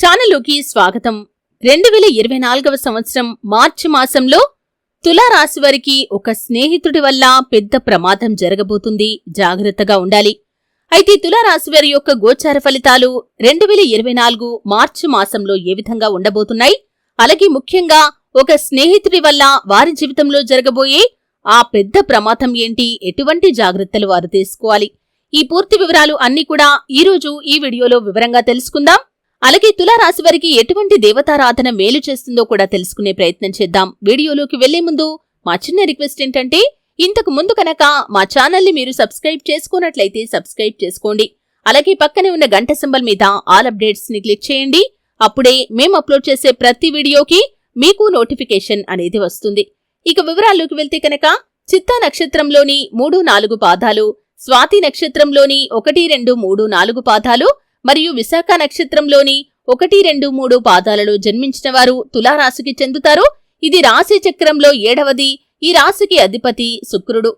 ఛానల్లోకి స్వాగతం. రెండు వేల ఇరవై నాలుగవ సంవత్సరం మార్చి మాసంలో తులారాశి వారికి ఒక స్నేహితుడి వల్ల పెద్ద ప్రమాదం జరగబోతుంది. జాగ్రత్తగా ఉండాలి. అయితే తులారాశి వారి యొక్క గోచార ఫలితాలు రెండు వేల ఇరవై నాలుగు మార్చి మాసంలో ఏ విధంగా ఉండబోతున్నాయి? అలాగే ముఖ్యంగా ఒక స్నేహితుడి వల్ల వారి జీవితంలో జరగబోయే ఆ పెద్ద ప్రమాదం ఏంటి? ఎటువంటి జాగ్రత్తలు వారు తీసుకోవాలి? ఈ పూర్తి వివరాలు అన్ని కూడా ఈ రోజు ఈ వీడియోలో వివరంగా తెలుసుకుందాం. అలాగే తులారాశి వారికి ఎటువంటి దేవతారాధన మేలు చేస్తుందో కూడా తెలుసుకునే ప్రయత్నం చేద్దాం. వీడియోలోకి వెళ్ళే ముందు మా చిన్న రిక్వెస్ట్ ఏంటంటే ఇంతకు ముందు కనుక మా ఛానల్ని మీరు సబ్స్క్రైబ్ చేసుకున్నట్లయితే సబ్స్క్రైబ్ చేసుకోండి. అలాగే పక్కనే ఉన్న గంట సింబల్ మీద ఆల్ అప్డేట్స్ని క్లిక్ చేయండి. అప్పుడే మేము అప్లోడ్ చేసే ప్రతి వీడియోకి మీకు నోటిఫికేషన్ అనేది వస్తుంది. ఇక వివరాల్లోకి వెళ్తే కనుక చిత్తా నక్షత్రంలోని మూడు నాలుగు పాదాలు స్వాతి నక్షత్రంలోని ఒకటి రెండు మూడు నాలుగు పాదాలు మరియు విశాఖ నక్షత్రంలోని ఒకటి రెండు మూడు పాదాలలో జన్మించిన వారు తులారాశికి చెందుతారు. ఇది రాశి చక్రంలో ఏడవది. ఈ రాశికి అధిపతి శుక్రుడు.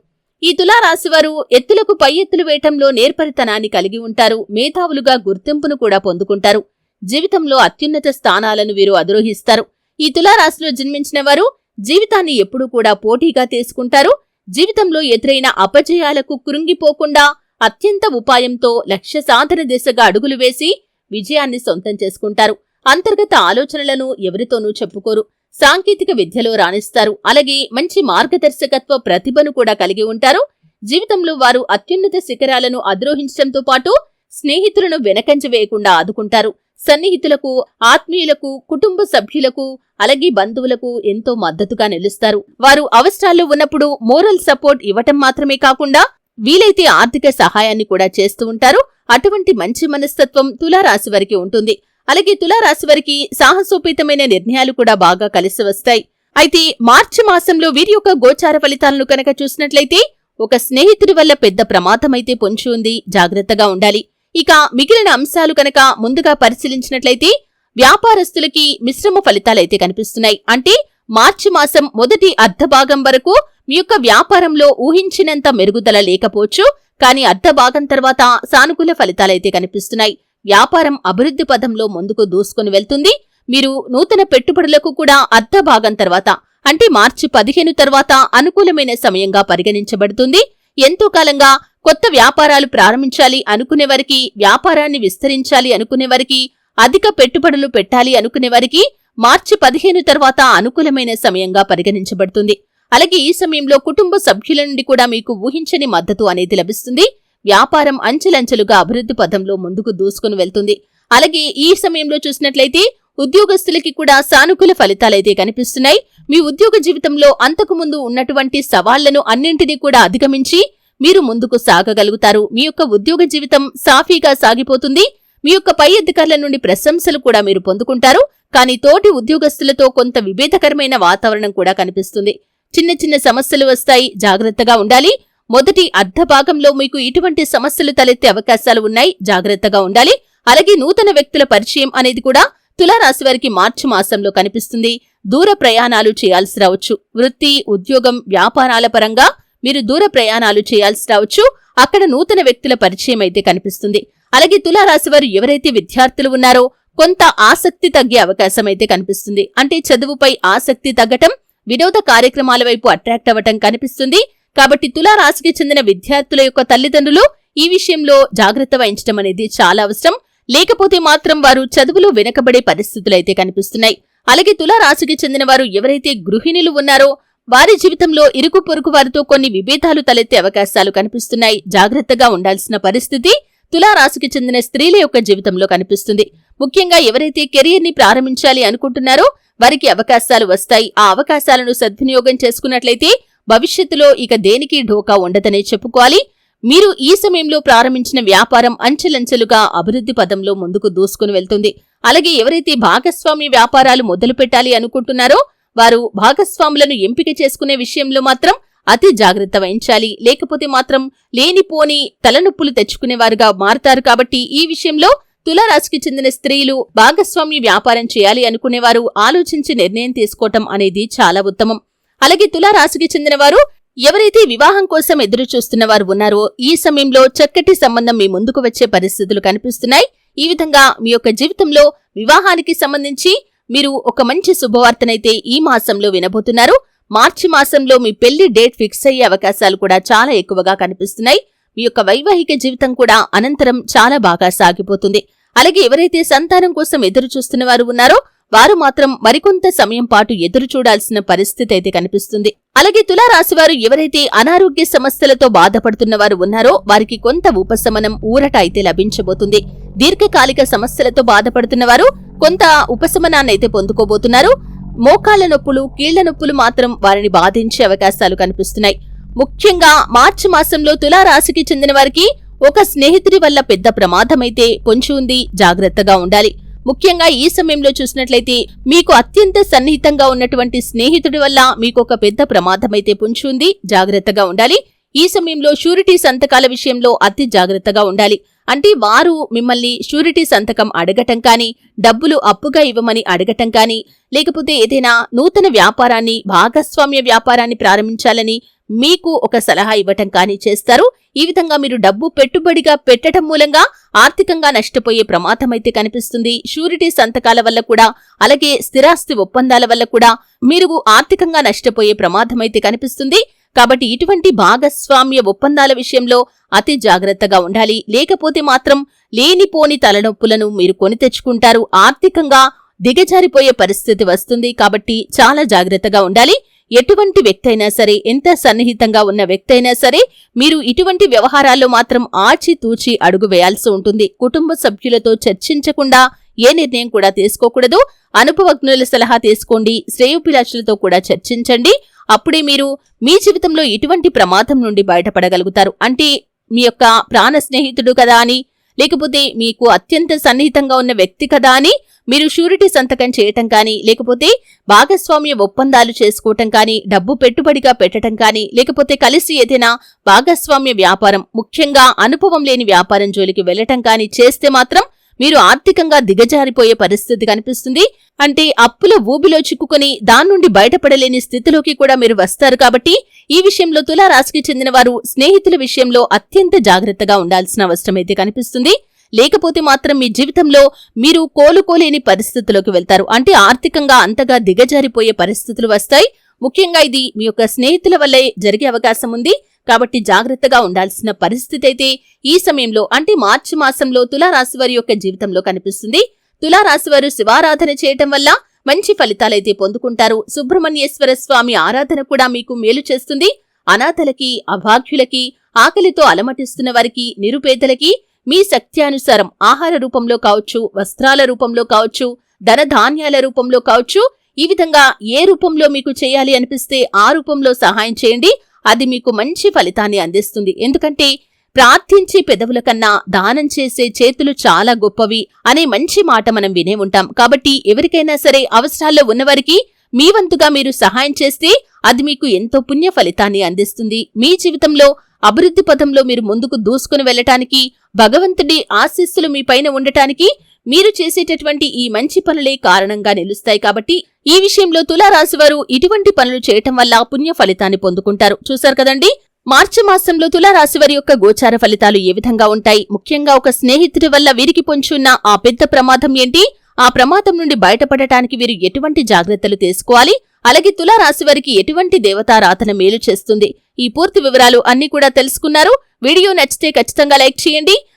ఈ తులారాశి వారు ఎత్తులకు పై ఎత్తులు వేయటంలో నేర్పరితనాన్ని కలిగి ఉంటారు. మేధావులుగా గుర్తింపును కూడా పొందుకుంటారు. జీవితంలో అత్యున్నత స్థానాలను వీరు అధిరోహిస్తారు. ఈ తులారాశిలో జన్మించిన వారు జీవితాన్ని ఎప్పుడూ కూడా పోటీగా తీసుకుంటారు. జీవితంలో ఎదురైన అపజయాలకు కృంగిపోకుండా అత్యంత ఉపాయంతో లక్ష్య సాధన దిశగా అడుగులు వేసి విజయాన్ని సొంతం చేసుకుంటారు. అంతర్గత ఆలోచనలను ఎవరితోనూ చెప్పుకోరు. సాంకేతిక విద్యలో రాణిస్తారు. అలాగే మంచి మార్గదర్శకత్వ ప్రతిభను కూడా కలిగి ఉంటారు. జీవితంలో వారు అత్యున్నత శిఖరాలను అధిరోహించడంతో పాటు స్నేహితులను వెనకంజ వేయకుండా ఆదుకుంటారు. సన్నిహితులకు ఆత్మీయులకు కుటుంబ సభ్యులకు అలాగే బంధువులకు ఎంతో మద్దతుగా నిలుస్తారు. వారు అవసరాల్లో ఉన్నప్పుడు మోరల్ సపోర్ట్ ఇవ్వటం మాత్రమే కాకుండా వీలైతే ఆర్థిక సహాయాన్ని కూడా చేస్తూ ఉంటారు. అటువంటి మంచి మనస్తత్వం తులారాశి వారికి ఉంటుంది. అలాగే తులారాశి వారికి సాహసోపేతమైన నిర్ణయాలు కూడా బాగా కలిసి వస్తాయి. అయితే మార్చి మాసంలో వీరి యొక్క గోచార ఫలితాలను కనుక చూసినట్లయితే ఒక స్నేహితుడి వల్ల పెద్ద ప్రమాదమైతే పొంచి ఉంది. జాగ్రత్తగా ఉండాలి. ఇక మిగిలిన అంశాలు కనుక ముందుగా పరిశీలించినట్లయితే వ్యాపారస్తులకి మిశ్రమ ఫలితాలైతే కనిపిస్తున్నాయి. అంటే మార్చి మాసం మొదటి అర్ధభాగం వరకు మీ యొక్క వ్యాపారంలో ఊహించినంత మెరుగుదల లేకపోవచ్చు. కానీ అర్ధభాగం తర్వాత సానుకూల ఫలితాలైతే కనిపిస్తున్నాయి. వ్యాపారం అభివృద్ధి పదంలో ముందుకు దూసుకుని వెళ్తుంది. మీరు నూతన పెట్టుబడులకు కూడా అర్ధభాగం తర్వాత అంటే మార్చి పదిహేను తర్వాత అనుకూలమైన సమయంగా పరిగణించబడుతుంది. ఎంతో కాలంగా కొత్త వ్యాపారాలు ప్రారంభించాలి అనుకునే వారికి వ్యాపారాన్ని విస్తరించాలి అనుకునే వారికి అధిక పెట్టుబడులు పెట్టాలి అనుకునే వారికి మార్చి పదిహేను తర్వాత అనుకూలమైన సమయంగా పరిగణించబడుతుంది. అలాగే ఈ సమయంలో కుటుంబ సభ్యుల నుండి కూడా మీకు ఊహించని మద్దతు అనేది లభిస్తుంది. వ్యాపారం అంచెలంచెలుగా అభివృద్ధి పథంలో ముందుకు దూసుకుని వెళ్తుంది. అలాగే ఈ సమయంలో చూసినట్లయితే ఉద్యోగస్తులకి కూడా సానుకూల ఫలితాలైతే కనిపిస్తున్నాయి. మీ ఉద్యోగ జీవితంలో అంతకుముందు ఉన్నటువంటి సవాళ్ళను అన్నింటినీ కూడా అధిగమించి మీరు ముందుకు సాగగలుగుతారు. మీ యొక్క ఉద్యోగ జీవితం సాఫీగా సాగిపోతుంది. మీ యొక్క పై అధికారుల నుండి ప్రశంసలు కూడా మీరు పొందుకుంటారు. కానీ తోటి ఉద్యోగస్తులతో కొంత విభేదకరమైన వాతావరణం కూడా కనిపిస్తుంది. చిన్న చిన్న సమస్యలు వస్తాయి జాగ్రత్తగా ఉండాలి. మొదటి అర్ధ భాగంలో మీకు ఇటువంటి సమస్యలు తలెత్తే అవకాశాలు ఉన్నాయి జాగ్రత్తగా ఉండాలి. అలాగే నూతన వ్యక్తుల పరిచయం అనేది కూడా తులారాశి వారికి మార్చి మాసంలో కనిపిస్తుంది. దూర ప్రయాణాలు చేయాల్సి రావచ్చు. వృత్తి ఉద్యోగం వ్యాపారాల పరంగా మీరు దూర ప్రయాణాలు చేయాల్సి రావచ్చు. అక్కడ నూతన వ్యక్తుల పరిచయం అయితే కనిపిస్తుంది. అలాగే తులారాశి వారు ఎవరైతే విద్యార్థులు ఉన్నారో కొంత ఆసక్తి తగ్గే అవకాశం అయితే కనిపిస్తుంది. అంటే చదువుపై ఆసక్తి తగ్గటం వినోద కార్యక్రమాల వైపు అట్రాక్ట్ అవ్వటం కనిపిస్తుంది. కాబట్టి తులారాశికి చెందిన విద్యార్థుల యొక్క తల్లిదండ్రులు ఈ విషయంలో జాగ్రత్త వహించడం అనేది చాలా అవసరం. లేకపోతే మాత్రం వారు చదువులో వెనకబడే పరిస్థితులైతే కనిపిస్తున్నాయి. అలాగే తులారాశికి చెందిన వారు ఎవరైతే గృహిణులు ఉన్నారో వారి జీవితంలో ఇరుకు పొరుగు వారితో కొన్ని విభేదాలు తలెత్తే అవకాశాలు కనిపిస్తున్నాయి. జాగ్రత్తగా ఉండాల్సిన పరిస్థితి. తులారాశికి చెందిన స్త్రీల యొక్క జీవితంలో కనిపిస్తుంది. ముఖ్యంగా ఎవరైతే కెరియర్ని ప్రారంభించాలి అనుకుంటున్నారో వారికి అవకాశాలు వస్తాయి. ఆ అవకాశాలను సద్వినియోగం చేసుకున్నట్లయితే భవిష్యత్తులో ఇక దేనికి ఢోకా ఉండదనే చెప్పుకోవాలి. మీరు ఈ సమయంలో ప్రారంభించిన వ్యాపారం అంచెలంచెలుగా అభివృద్ధి పదంలో ముందుకు దూసుకుని వెళ్తుంది. అలాగే ఎవరైతే భాగస్వామి వ్యాపారాలు మొదలు పెట్టాలి అనుకుంటున్నారో వారు భాగస్వాములను ఎంపిక చేసుకునే విషయంలో మాత్రం అతి జాగ్రత్త వహించాలి. లేకపోతే మాత్రం లేనిపోని తలనొప్పులు తెచ్చుకునేవారుగా మారుతారు కాబట్టి ఈ విషయంలో తులారాశికి చెందిన స్త్రీలు భాగస్వామి వ్యాపారం చేయాలి అనుకునేవారు ఆలోచించి నిర్ణయం తీసుకోవటం అనేది చాలా ఉత్తమం. అలాగే తులారాశికి చెందిన వారు ఎవరైతే వివాహం కోసం ఎదురు చూస్తున్న వారు ఉన్నారో ఈ సమయంలో చక్కటి సంబంధం మీ ముందుకు వచ్చే పరిస్థితులు కనిపిస్తున్నాయి. ఈ విధంగా మీ యొక్క జీవితంలో వివాహానికి సంబంధించి మీరు ఒక మంచి శుభవార్తనైతే ఈ మాసంలో వినబోతున్నారు. మార్చి మాసంలో మీ పెళ్ళి డేట్ ఫిక్స్ అయ్యే అవకాశాలు కూడా చాలా ఎక్కువగా కనిపిస్తున్నాయి. మీ యొక్క వైవాహిక జీవితం కూడా అనంతరం చాలా బాగా సాగిపోతుంది. అలాగే ఎవరైతే సంతానం కోసం ఎదురు చూస్తున్న వారు ఉన్నారో వారు మాత్రం మరికొంత సమయం పాటు ఎదురు చూడాల్సిన పరిస్థితి అయితే కనిపిస్తుంది. అలాగే తులారాశి వారు ఎవరైతే అనారోగ్య సమస్యలతో బాధపడుతున్న వారు ఉన్నారో వారికి కొంత ఉపశమనం ఊరట అయితే లభించబోతుంది. దీర్ఘకాలిక సమస్యలతో బాధపడుతున్న వారు కొంత ఉపశమనాన్ని అయితే పొందుకోబోతున్నారు. మోకాళ్ళ నొప్పులు కీళ్ళ నొప్పులు మాత్రం వారిని బాధించే అవకాశాలు కనిపిస్తున్నాయి. ముఖ్యంగా మార్చి మాసంలో తులారాశికి చెందిన వారికి ఒక స్నేహితుడి వల్ల పెద్ద ప్రమాదమైతే పొంచి ఉంది జాగ్రత్తగా ఉండాలి. ముఖ్యంగా ఈ సమయంలో చూసినట్లయితే మీకు అత్యంత సన్నిహితంగా ఉన్నటువంటి స్నేహితుడి వల్ల మీకు ఒక పెద్ద ప్రమాదమైతే పొంచి ఉంది జాగ్రత్తగా ఉండాలి. ఈ సమయంలో షూరిటీ సంతకాల విషయంలో అతి జాగ్రత్తగా ఉండాలి. అంటే వారు మిమ్మల్ని షూరిటీ సంతకం అడగటం కానీ డబ్బులు అప్పుగా ఇవ్వమని అడగటం కానీ లేకపోతే ఏదైనా నూతన వ్యాపారాన్ని భాగస్వామ్య వ్యాపారాన్ని ప్రారంభించాలని మీకు ఒక సలహా ఇవ్వటం కానీ చేస్తారు. ఈ విధంగా మీరు డబ్బు పెట్టుబడిగా పెట్టడం మూలంగా ఆర్థికంగా నష్టపోయే ప్రమాదం అయితే కనిపిస్తుంది. షూరిటీ సంతకాల వల్ల కూడా అలాగే స్థిరాస్తి ఒప్పందాల వల్ల కూడా మీరు ఆర్థికంగా నష్టపోయే ప్రమాదం అయితే కనిపిస్తుంది. కాబట్టి ఇటువంటి భాగస్వామ్య ఒప్పందాల విషయంలో అతి జాగ్రత్తగా ఉండాలి. లేకపోతే మాత్రం లేనిపోని తలనొప్పులను మీరు కొని తెచ్చుకుంటారు. ఆర్థికంగా దిగజారిపోయే పరిస్థితి వస్తుంది కాబట్టి చాలా జాగ్రత్తగా ఉండాలి. ఎటువంటి వ్యక్తి అయినా సరే ఎంత సన్నిహితంగా ఉన్న వ్యక్తి అయినా సరే మీరు ఇటువంటి వ్యవహారాల్లో మాత్రం ఆచితూచి అడుగు వేయాల్సి ఉంటుంది. కుటుంబ సభ్యులతో చర్చించకుండా ఏ నిర్ణయం కూడా తీసుకోకూడదు. అనుభవజ్ఞుల సలహా తీసుకోండి. శ్రేయోభిలాషులతో కూడా చర్చించండి. అప్పుడే మీరు మీ జీవితంలో ఇటువంటి ప్రమాదం నుండి బయటపడగలుగుతారు? అంటే మీ యొక్క ప్రాణ స్నేహితుడు కదా అని లేకపోతే మీకు అత్యంత సన్నిహితంగా ఉన్న వ్యక్తి కదా అని మీరు షూరిటీ సంతకం చేయటం కానీ లేకపోతే భాగస్వామ్య ఒప్పందాలు చేసుకోవటం కానీ డబ్బు పెట్టుబడిగా పెట్టడం కానీ లేకపోతే కలిసి ఏదైనా భాగస్వామ్య వ్యాపారం ముఖ్యంగా అనుభవం లేని వ్యాపారం జోలికి వెళ్ళటం కానీ చేస్తే మాత్రం మీరు ఆర్థికంగా దిగజారిపోయే పరిస్థితి కనిపిస్తుంది. అంటే అప్పుల ఊబిలో చిక్కుకుని దాని నుండి బయటపడలేని స్థితిలోకి కూడా మీరు వస్తారు కాబట్టి ఈ విషయంలో తులారాశికి చెందిన వారు స్నేహితుల విషయంలో అత్యంత జాగ్రత్తగా ఉండాల్సిన అవసరమైతే కనిపిస్తుంది. లేకపోతే మాత్రం మీ జీవితంలో మీరు కోలుకోలేని పరిస్థితుల్లోకి వెళ్తారు. అంటే ఆర్థికంగా అంతగా దిగజారిపోయే పరిస్థితులు వస్తాయి. ముఖ్యంగా ఇది మీ యొక్క స్నేహితుల వల్లే జరిగే అవకాశం ఉంది. కాబట్టి జాగ్రత్తగా ఉండాల్సిన పరిస్థితి అయితే ఈ సమయంలో అంటే మార్చి మాసంలో తులారాశి వారి యొక్క జీవితంలో కనిపిస్తుంది. తులారాశి వారు శివారాధన చేయటం వల్ల మంచి ఫలితాలైతే పొందుకుంటారు. సుబ్రహ్మణ్యేశ్వర స్వామి ఆరాధన కూడా మీకు మేలు చేస్తుంది. అనాథలకి అభాగ్యులకి ఆకలితో అలమటిస్తున్న వారికి నిరుపేదలకి మీ శక్త్యానుసారం ఆహార రూపంలో కావచ్చు వస్త్రాల రూపంలో కావచ్చు ధనధాన్యాల రూపంలో కావచ్చు ఈ విధంగా ఏ రూపంలో మీకు చేయాలి అనిపిస్తే ఆ రూపంలో సహాయం చేయండి. అది మీకు మంచి ఫలితాన్ని అందిస్తుంది. ఎందుకంటే ప్రార్థించే పెదవుల కన్నా దానం చేసే చేతులు చాలా గొప్పవి అనే మంచి మాట మనం వినే ఉంటాం. కాబట్టి ఎవరికైనా సరే అవసరాల్లో ఉన్నవారికి మీ వంతుగా మీరు సహాయం చేస్తే అది మీకు ఎంతో పుణ్య ఫలితాన్ని అందిస్తుంది. మీ జీవితంలో అభివృద్ధి పథంలో మీరు ముందుకు దూసుకుని వెళ్ళటానికి భగవంతుడి ఆశీస్సులు మీ పైన ఉండటానికి మీరు చేసేటటువంటి ఈ మంచి పనులే కారణంగా నిలుస్తాయి కాబట్టి ఈ విషయంలో తులారాశి వారు ఇటువంటి పనులు చేయటం వల్ల పుణ్య ఫలితాన్ని పొందుకుంటారు. చూశారు కదండి? మార్చి మాసంలో తులారాశి వారి యొక్క గోచార ఫలితాలు ఏ విధంగా ఉంటాయి? ముఖ్యంగా ఒక స్నేహితుడి వల్ల వీరికి పొంచున్న ఆ పెద్ద ప్రమాదం ఏంటి? ఆ ప్రమాదం నుండి బయటపడటానికి వీరు ఎటువంటి జాగ్రత్తలు తీసుకోవాలి? అలాగే తులారాశి వారికి ఎటువంటి దేవతారాధన మేలు చేస్తుంది? ఈ పూర్తి వివరాలు అన్ని కూడా తెలుసుకున్నారు. వీడియో నచ్చితే ఖచ్చితంగా లైక్ చేయండి.